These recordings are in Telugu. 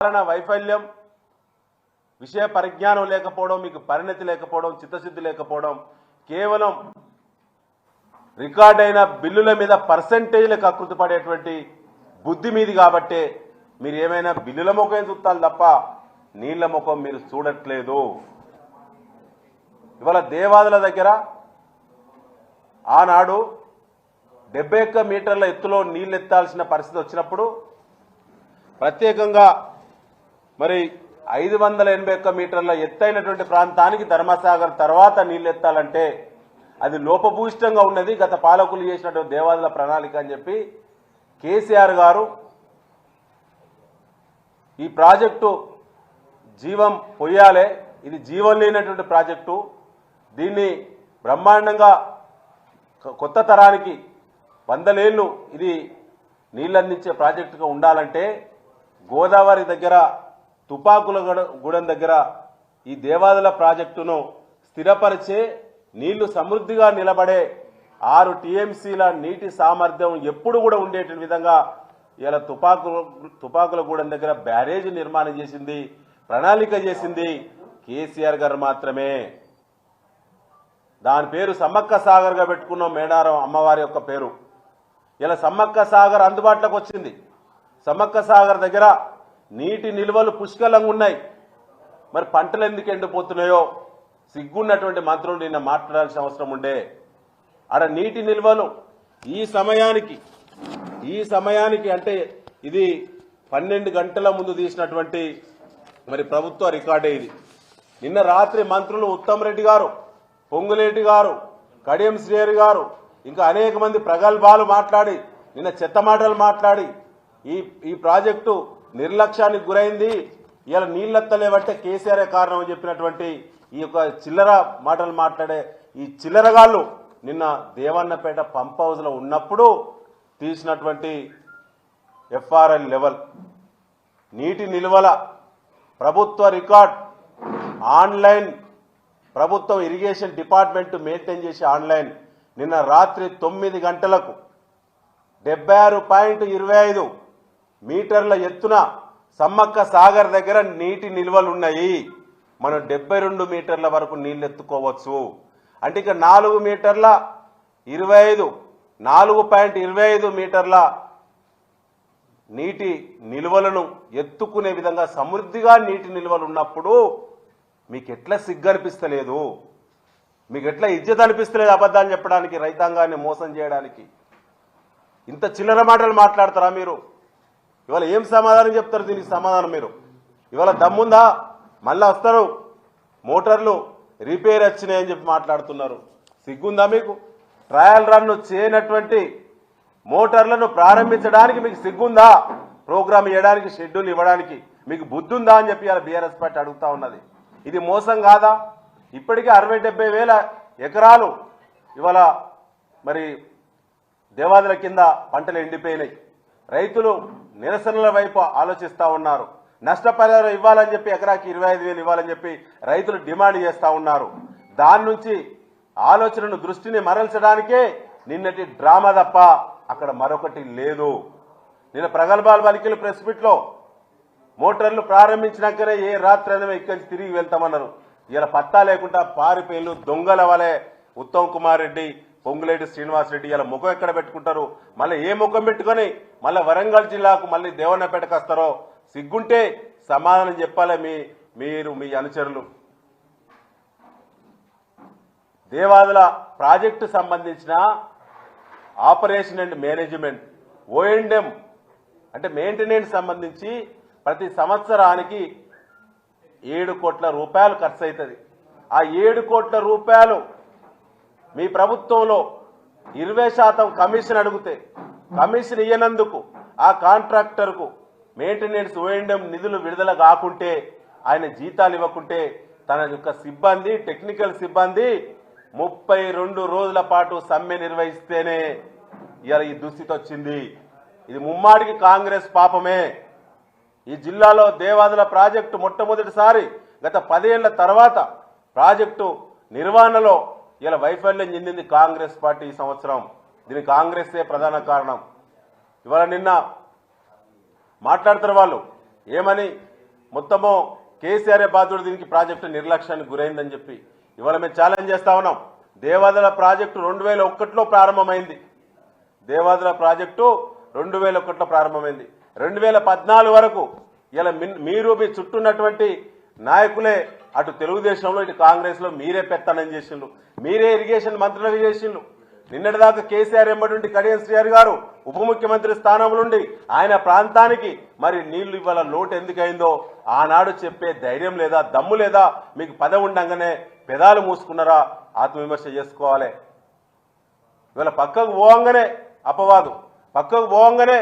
పాలన వైఫల్యం విషయ పరిజ్ఞానం లేకపోవడం మీకు పరిణతి లేకపోవడం చిత్తశుద్ధి లేకపోవడం కేవలం రికార్డ్ అయిన బిల్లుల మీద పర్సంటేజ్లకు ఆకృతి పడేటువంటి బుద్ధి మీది కాబట్టే మీరు ఏమైనా బిల్లుల ముఖం చూస్తారు తప్ప నీళ్ళ ముఖం మీరు చూడట్లేదు. ఇవాళ దేవాదుల దగ్గర ఆనాడు డెబ్బై ఒక్క మీటర్ల ఎత్తులో నీళ్ళు ఎత్తాల్సిన పరిస్థితి వచ్చినప్పుడు ప్రత్యేకంగా మరి ఐదు వందల ఎనభై ఒక్క మీటర్ల ఎత్తైనటువంటి ప్రాంతానికి ధర్మసాగర్ తర్వాత నీళ్ళు ఎత్తాలంటే అది లోపభూయిష్టంగా ఉన్నది. గత పాలకులు చేసినటువంటి దేవాలయ ప్రణాళిక అని చెప్పి కేసీఆర్ గారు ఈ ప్రాజెక్టు జీవం పొయ్యాలే. ఇది జీవం లేనటువంటి ప్రాజెక్టు. దీన్ని బ్రహ్మాండంగా కొత్త తరానికి వందలేళ్ళు ఇది నీళ్ళందించే ప్రాజెక్టుగా ఉండాలంటే గోదావరి దగ్గర తుపాకుల గూడ- గూడెం దగ్గర ఈ దేవాదుల ప్రాజెక్టును స్థిరపరిచే నీళ్ళు సమృద్ధిగా నిలబడే ఆరు టీఎంసీల నీటి సామర్థ్యం ఎప్పుడు కూడా ఉండేట విధంగా ఇలా తుపాకు తుపాకుల గూడెం దగ్గర బ్యారేజ్ నిర్మాణం చేసింది ప్రణాళిక చేసింది కేసీఆర్ గారు మాత్రమే. దాని పేరు సమ్మక్క సాగర్గా పెట్టుకున్న మేడారం అమ్మవారి యొక్క పేరు. ఇలా సమ్మక్క సాగర్ అందుబాటులోకి వచ్చింది. సమ్మక్క సాగర్ దగ్గర నీటి నిల్వలు పుష్కలంగా ఉన్నాయి. మరి పంటలు ఎందుకు ఎండిపోతున్నాయో? సిగ్గున్నటువంటి మంత్రులు నిన్న మాట్లాడాల్సిన అవసరం ఉండే. ఆడ నీటి నిల్వలు ఈ సమయానికి ఈ సమయానికి అంటే ఇది పన్నెండు గంటల ముందు తీసినటువంటి మరి ప్రభుత్వ రికార్డే ఇది. నిన్న రాత్రి మంత్రులు ఉత్తమ్ రెడ్డి గారు పొంగులేటి గారు కడియం శ్రీహరి గారు ఇంకా అనేక మంది ప్రగల్భాలు మాట్లాడి నిన్న చెత్త మాటలు మాట్లాడి ఈ ఈ ప్రాజెక్టు నిర్లక్ష్యానికి గురైంది. ఇలా నీళ్ళెత్తలేవంటే కేసీఆర్ కారణం అని చెప్పినటువంటి ఈ యొక్క చిల్లర మాటలు మాట్లాడే ఈ చిల్లరగాళ్ళు నిన్న దేవన్నపేట పంప్ హౌస్లో ఉన్నప్పుడు తీసినటువంటి ఎఫ్ఆర్ఎల్ లెవెల్. నీటి నిల్వల ప్రభుత్వ రికార్డ్ ఆన్లైన్ ప్రభుత్వం ఇరిగేషన్ డిపార్ట్మెంట్ మెయింటైన్ చేసే ఆన్లైన్ నిన్న రాత్రి తొమ్మిది గంటలకు డెబ్బై ఆరు పాయింట్ ఇరవై ఐదు మీటర్ల ఎత్తున సమ్మక్క సాగర్ దగ్గర నీటి నిల్వలు ఉన్నాయి మనం డెబ్బై రెండు మీటర్ల వరకు నీళ్ళు ఎత్తుకోవచ్చు అంటే ఇక నాలుగు మీటర్ల ఇరవై ఐదు నాలుగు పాయింట్ ఇరవై ఐదు మీటర్ల నీటి నిల్వలను ఎత్తుకునే విధంగా సమృద్ధిగా నీటి నిల్వలు ఉన్నప్పుడు మీకు ఎట్లా సిగ్గు అనిపిస్తలేదు మీకు ఎట్లా ఇజ్జత్ అనిపిస్తలేదు అబద్ధాలు చెప్పడానికి రైతాంగాన్ని మోసం చేయడానికి? ఇంత చిల్లర మాటలు మాట్లాడతారా మీరు? ఇవాళ ఏం సమాధానం చెప్తారు దీనికి సమాధానం మీరు? ఇవాళ దమ్ముందా? మళ్ళీ వస్తారు. మోటార్లు రిపేర్ వచ్చినాయని చెప్పి మాట్లాడుతున్నారు. సిగ్గుందా మీకు? ట్రయల్ రన్ను చేయనటువంటి మోటార్లను ప్రారంభించడానికి మీకు సిగ్గుందా? ప్రోగ్రామ్ ఇవ్వడానికి షెడ్యూల్ ఇవ్వడానికి మీకు బుద్ధి ఉందా అని చెప్పి ఇలా బీఆర్ఎస్ పార్టీ అడుగుతా ఉన్నది. ఇది మోసం కాదా? ఇప్పటికే అరవై డెబ్బై వేల ఎకరాలు ఇవాళ మరి దేవాదుల కింద పంటలు ఎండిపోయినాయి. రైతులు నిరసనల వైపు ఆలోచిస్తూ ఉన్నారు. నష్టపరిహారం ఇవ్వాలని చెప్పి ఎకరాకి ఇరవై ఐదు వేలు ఇవ్వాలని చెప్పి రైతులు డిమాండ్ చేస్తా ఉన్నారు. దాని నుంచి ఆలోచనను దృష్టిని మరల్చడానికే నిన్నటి డ్రామా తప్ప అక్కడ మరొకటి లేదు. నిన్న ప్రగల్భాలు పలికిలు ప్రెస్ మీట్లో మోటార్లు ప్రారంభించినాకనే ఏ రాత్రి అయినా ఇక్కడి నుంచి తిరిగి వెళ్తామన్నారు. ఇలా పత్తా లేకుండా పారిపోయిన దొంగల వలె ఉత్తమ్ కుమార్ రెడ్డి పొంగులేటి శ్రీనివాస్ రెడ్డి ఇలా ముఖం ఎక్కడ పెట్టుకుంటారు? మళ్ళీ ఏ ముఖం పెట్టుకొని మళ్ళీ వరంగల్ జిల్లాకు మళ్ళీ దేవన్నపేటకు వస్తారో? సిగ్గుంటే సమాధానం చెప్పాలి మీ మీరు మీ అనుచరులు? దేవాదుల ప్రాజెక్టు సంబంధించిన operation and management O and M అంటే మెయింటెనెన్స్ సంబంధించి ప్రతి సంవత్సరానికి ఏడు కోట్ల రూపాయలు ఖర్చు అవుతుంది. ఆ ఏడు కోట్ల రూపాయలు మీ ప్రభుత్వంలో ఇరవై శాతం కమిషన్ అడిగితే కమిషన్ ఇయ్యనందుకు ఆ కాంట్రాక్టర్కు మెయింటెనెన్స్ ఓఎండం నిధులు విడుదల కాకుంటే ఆయన జీతాలు ఇవ్వకుంటే తన యొక్క సిబ్బంది టెక్నికల్ సిబ్బంది ముప్పై రెండు రోజుల పాటు సమ్మె నిర్వహిస్తేనే ఇలా ఈ దుస్థితి వచ్చింది. ఇది ముమ్మాడికి కాంగ్రెస్ పాపమే. ఈ జిల్లాలో దేవాదుల ప్రాజెక్టు మొట్టమొదటిసారి గత పదేళ్ళ తర్వాత ప్రాజెక్టు నిర్వహణలో ఇలా వైఫల్యం చెందింది కాంగ్రెస్ పార్టీ ఈ సంవత్సరం. దీనికి కాంగ్రెసే ప్రధాన కారణం. ఇవాళ నిన్న మాట్లాడుతున్న వాళ్ళు ఏమని? మొత్తము కేసీఆర్ బాధ్యుడు? దీనికి ప్రాజెక్టు నిర్లక్ష్యానికి గురైందని చెప్పి. ఇవాళ మేము ఛాలెంజ్ చేస్తా ఉన్నాం. దేవాదల ప్రాజెక్టు రెండు వేల ఒకటిలో ప్రారంభమైంది. దేవాదుల ప్రాజెక్టు రెండు వేల ఒకటిలో ప్రారంభమైంది. రెండు వేల పద్నాలుగు వరకు ఇలా మీరు మీ చుట్టూన్నటువంటి నాయకులే అటు తెలుగుదేశంలో ఇటు కాంగ్రెస్లో మీరే పెత్తనం చేసిండ్రు. మీరే ఇరిగేషన్ మంత్రులు చేసిండ్రు. నిన్నటిదాకా కేసీఆర్ ఎంబడి కడియం శ్రీహరి గారు ఉప ముఖ్యమంత్రి స్థానంలోండి ఆయన ప్రాంతానికి మరి నీళ్ళు ఇవాళ లోటు ఎందుకైందో ఆనాడు చెప్పే ధైర్యం లేదా దమ్ము లేదా మీకు పదవి ఉండగానే పెదాలు మూసుకున్నారా? ఆత్మవిమర్శ చేసుకోవాలి. ఇవాళ పక్కకు పోవంగానే అపవాదు. పక్కకు పోవంగానే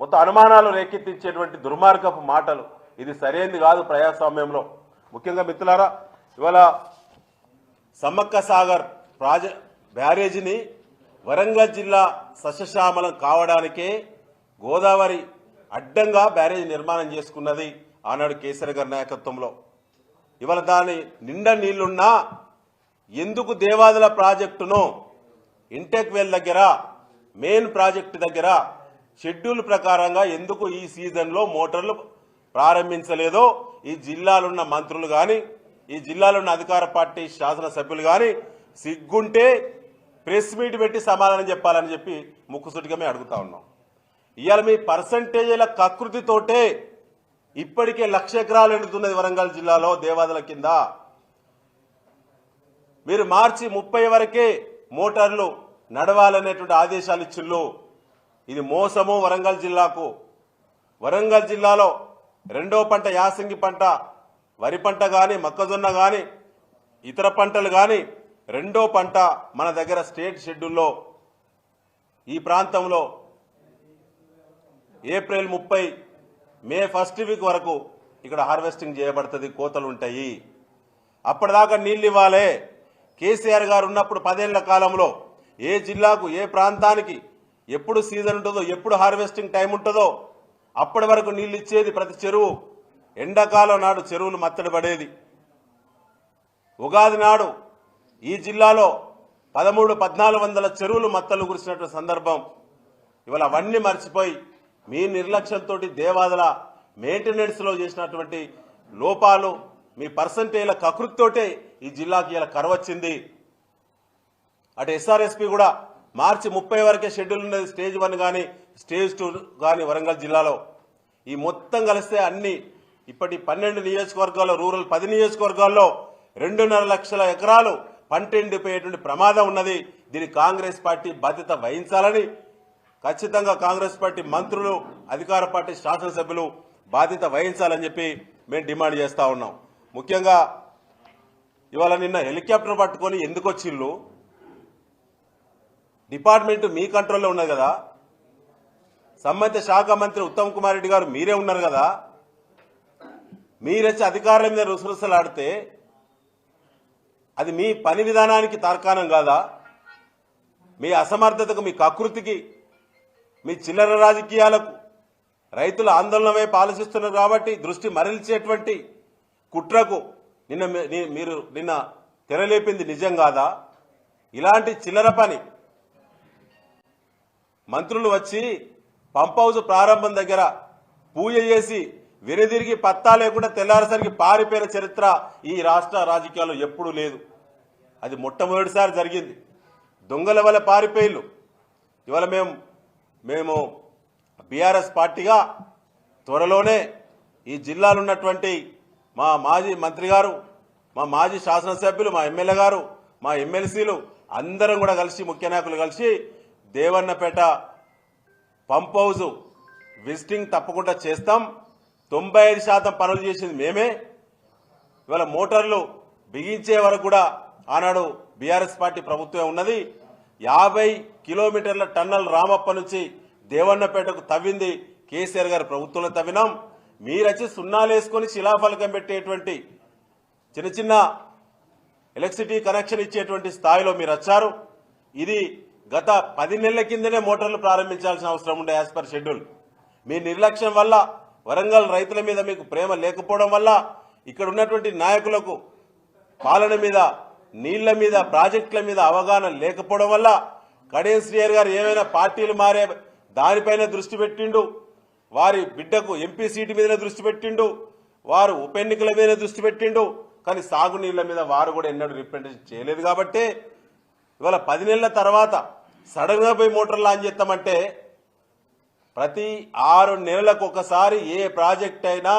మొత్తం అనుమానాలు రేకెత్తించేటువంటి దుర్మార్గపు మాటలు. ఇది సరైనది కాదు ప్రజాస్వామ్యంలో. ముఖ్యంగా మిత్రులారా ఇవాళ సమ్మక్క సాగర్ ప్రాజె బ్యారేజీని వరంగల్ జిల్లా సస్యశ్యామలం కావడానికే గోదావరి అడ్డంగా బ్యారేజ్ నిర్మాణం చేసుకున్నది ఆనాడు కేసీఆర్ గారి నాయకత్వంలో. ఇవాళ దాని నిండా నీళ్ళున్నా ఎందుకు దేవాదుల ప్రాజెక్టును ఇంటెక్ వెల్ దగ్గర మెయిన్ ప్రాజెక్టు దగ్గర షెడ్యూల్ ప్రకారంగా ఎందుకు ఈ సీజన్లో మోటార్లు ప్రారంభించలేదో ఈ జిల్లాలున్న మంత్రులు కానీ ఈ జిల్లాలోన్న అధికార పార్టీ శాసనసభ్యులు కానీ సిగ్గుంటే ప్రెస్ మీట్ పెట్టి సమాధానం చెప్పాలని చెప్పి ముక్కుసుటిగా మేము అడుగుతా ఉన్నాం. ఇవాళ మీ పర్సంటేజీల కకృతితోటే ఇప్పటికే లక్ష ఎకరాలు ఎండుతున్నది వరంగల్ జిల్లాలో దేవాదల కింద. మీరు మార్చి ముప్పై వరకే మోటార్లు నడవాలనేటువంటి ఆదేశాలు ఇచ్చిళ్ళు. ఇది మోసము వరంగల్ జిల్లాకు. వరంగల్ జిల్లాలో రెండో పంట యాసంగి పంట వరి పంట కానీ మొక్కజొన్న కానీ ఇతర పంటలు కానీ రెండో పంట మన దగ్గర స్టేట్ షెడ్యూల్లో ఈ ప్రాంతంలో ఏప్రిల్ ముప్పై మే ఫస్ట్ వీక్ వరకు ఇక్కడ హార్వెస్టింగ్ చేయబడుతుంది కోతలు ఉంటాయి. అప్పటిదాకా నీళ్ళు ఇవ్వాలి. కేసీఆర్ గారు ఉన్నప్పుడు పదేళ్ళ కాలంలో ఏ జిల్లాకు ఏ ప్రాంతానికి ఎప్పుడు సీజన్ ఉంటుందో ఎప్పుడు హార్వెస్టింగ్ టైం ఉంటుందో అప్పటి వరకు నీళ్ళు ఇచ్చేది ప్రతి చెరువు. ఎండాకాలం నాడు చెరువులు మత్తడి పడేది. ఉగాది నాడు ఈ జిల్లాలో పదమూడు పద్నాలుగు వందల చెరువులు మత్తలు కురిసినటువంటి సందర్భం. ఇవాళ అవన్నీ మర్చిపోయి మీ నిర్లక్ష్యంతో దేవాదల మెయింటెనెన్స్లో చేసినటువంటి లోపాలు మీ పర్సంటేజ్ల కకృతితోటే ఈ జిల్లాకి ఇలా కరవచ్చింది. అటు ఎస్ఆర్ఎస్పి కూడా మార్చి ముప్పై వరకే షెడ్యూల్ ఉన్నది స్టేజ్ వన్ కానీ స్టేజ్ టూ కానీ వరంగల్ జిల్లాలో ఈ మొత్తం కలిస్తే అన్ని ఇప్పటి పన్నెండు నియోజకవర్గాల్లో రూరల్ పది నియోజకవర్గాల్లో రెండున్నర లక్షల ఎకరాలు పంట ఎండిపోయేటువంటి ప్రమాదం ఉన్నది. దీని కాంగ్రెస్ పార్టీ బాధ్యత వహించాలని ఖచ్చితంగా కాంగ్రెస్ పార్టీ మంత్రులు అధికార పార్టీ శాసనసభ్యులు బాధ్యత వహించాలని చెప్పి మేము డిమాండ్ చేస్తూ ఉన్నాం. ముఖ్యంగా ఇవాళ నిన్న హెలికాప్టర్ పట్టుకొని ఎందుకు వచ్చిళ్ళు డిపార్ట్మెంట్ మీ కంట్రోల్లో ఉన్నది కదా. సంబంధిత శాఖ మంత్రి ఉత్తమ్ కుమార్ రెడ్డి గారు మీరే ఉన్నారు కదా? మీరొచ్చి అధికారుల మీద రుసరుసలాడితే అది మీ పని విధానానికి తార్కాణం కాదా? మీ అసమర్థతకు మీ కకృతికి మీ చిల్లర రాజకీయాలకు రైతుల ఆందోళన వైపు ఆలోచిస్తున్నారు కాబట్టి దృష్టి మరల్చేటువంటి కుట్రకు నిన్న మీ- మీరు నిన్న తెరలేపింది నిజం కాదా? ఇలాంటి చిల్లర పని మంత్రులు వచ్చి పంప్ హౌస్ ప్రారంభం దగ్గర పూజ చేసి వెనుదిరిగి పత్తా లేకుండా తెల్లారసరికి పారిపోయిన చరిత్ర ఈ రాష్ట్ర రాజకీయాల్లో ఎప్పుడూ లేదు. అది మొట్టమొదటిసారి జరిగింది. దొంగల వల్ల పారిపోయిళ్ళు. ఇవాళ మేము మేము బీఆర్ఎస్ పార్టీగా త్వరలోనే ఈ జిల్లాలో ఉన్నటువంటి మా మాజీ మంత్రి గారు మా మాజీ శాసనసభ్యులు మా ఎమ్మెల్యే గారు మా ఎమ్మెల్సీలు అందరం కూడా కలిసి ముఖ్య నాయకులు కలిసి దేవన్నపేట పంప్ హౌస్ విజిటింగ్ తప్పకుండా చేస్తాం. తొంభై ఐదు శాతం పనులు చేసింది మేమే. ఇవాళ మోటార్లు బిగించే వరకు కూడా ఆనాడు బీఆర్ఎస్ పార్టీ ప్రభుత్వమే ఉన్నది. యాభై కిలోమీటర్ల టన్నల్ రామప్ప నుంచి దేవన్నపేటకు తవ్వింది కేసీఆర్ గారి ప్రభుత్వంలో తవ్వినాం. మీరచ్చి సున్నాలు వేసుకొని శిలాఫలకం పెట్టేటువంటి చిన్న చిన్న ఎలక్ట్రిసిటీ కనెక్షన్ ఇచ్చేటువంటి స్థాయిలో మీరు వచ్చారు. ఇది గత పది నెలల కిందనే మోటార్లు ప్రారంభించాల్సిన అవసరం ఉండే యాజ్ పర్ షెడ్యూల్ మీ నిర్లక్ష్యం వల్ల వరంగల్ రైతుల మీద మీకు ప్రేమ లేకపోవడం వల్ల ఇక్కడ ఉన్నటువంటి నాయకులకు పాలన మీద నీళ్ళ మీద ప్రాజెక్టుల మీద అవగాహన లేకపోవడం వల్ల కడియం శ్రీయర్ గారు ఏమైనా పార్టీలు మారే దానిపైన దృష్టి పెట్టిండు వారి బిడ్డకు ఎంపీ సీటు మీదనే దృష్టి పెట్టిండు వారు ఉప ఎన్నికల మీదనే దృష్టి పెట్టిండు కానీ సాగునీళ్ళ మీద వారు కూడా ఎన్నడూ రిప్రజెంటేషన్ చేయలేదు కాబట్టి ఇవాళ పది నెలల తర్వాత సడన్గా పోయి మోటార్ లాంచ్ చేస్తామంటే ప్రతి ఆరు నెలలకు ఒకసారి ఏ ప్రాజెక్ట్ అయినా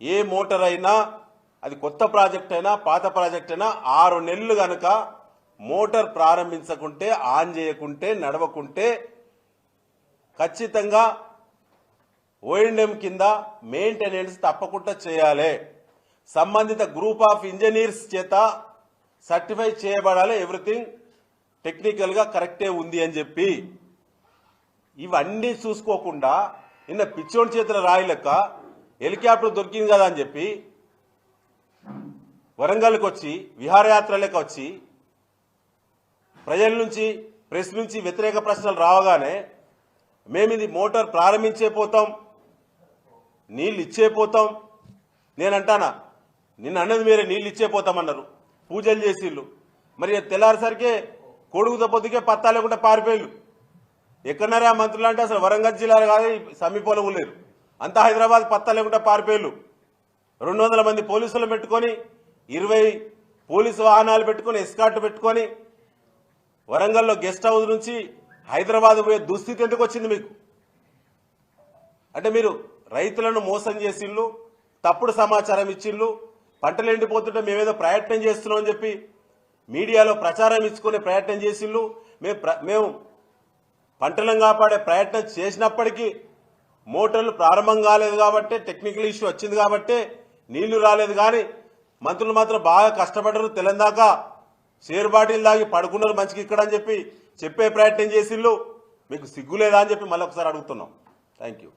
ఏ మోటార్ అయినా అది కొత్త ప్రాజెక్ట్ అయినా పాత ప్రాజెక్ట్ అయినా ఆరు నెలలు కనుక మోటార్ ప్రారంభించకుంటే ఆన్ చేయకుంటే నడవకుంటే ఖచ్చితంగా ఓఎండ్ఎం కింద మెయింటెనెన్స్ తప్పకుండా చేయాలి. సంబంధిత గ్రూప్ ఆఫ్ ఇంజనీర్స్ చేత సర్టిఫై చేయబడాలి ఎవ్రీథింగ్. టెక్నికల్గా కరెక్టే ఉంది అని చెప్పి ఇవన్నీ చూసుకోకుండా నిన్న పిచ్చోడి చేతుల రాయి లెక్క హెలికాప్టర్ దొరికింది కదా అని చెప్పి వరంగల్కి వచ్చి విహారయాత్ర లెక్క వచ్చి ప్రజల నుంచి ప్రెస్ నుంచి వ్యతిరేక ప్రశ్నలు రావగానే మేము ఇది మోటార్ ప్రారంభించే పోతాం నీళ్ళు ఇచ్చే పోతాం. నేనంటానా నిన్న అన్నది మీరే నీళ్ళు ఇచ్చే పోతామన్నారు. పూజలు చేసిళ్ళు. మరి తెల్లారిసరికే కొడుకుతో పొద్దుకే పత్తా లేకుండా పారిపోయారు ఎక్కడన్నారా ఆ మంత్రులు అంటే అసలు వరంగల్ జిల్లాలో కాదు సమీపంలో లేరు. అంతా హైదరాబాద్ పత్తా లేకుండా పారిపోయారు రెండు వందల మంది పోలీసులు పెట్టుకొని ఇరవై పోలీసు వాహనాలు పెట్టుకొని ఎస్కాట్ పెట్టుకొని వరంగల్లో గెస్ట్ హౌస్ నుంచి హైదరాబాద్ పోయే దుస్థితి ఎందుకు వచ్చింది మీకు? అంటే మీరు రైతులను మోసం చేసిళ్ళు తప్పుడు సమాచారం ఇచ్చిళ్ళు పంటలు ఎండిపోతుంటే మేమేదో ప్రయత్నం చేస్తున్నామని చెప్పి మీడియాలో ప్రచారం ఇచ్చుకునే ప్రయత్నం చేసిళ్ళు మేము ప్ర- మేము పంటలను కాపాడే ప్రయత్నం చేసినప్పటికీ మోటార్లు ప్రారంభం కాలేదు కాబట్టి టెక్నికల్ ఇష్యూ వచ్చింది కాబట్టి నీళ్ళు రాలేదు కానీ మంత్రులు మాత్రం బాగా కష్టపడ్డారు. తెలందాక షేర్ బాటిల్ దాగి పడుకున్నారు మంచికి ఇక్కడ అని చెప్పి చెప్పే ప్రయత్నం చేసిళ్ళు మీకు సిగ్గు లేదా అని చెప్పి మళ్ళీ ఒకసారి అడుగుతున్నాం. Thank you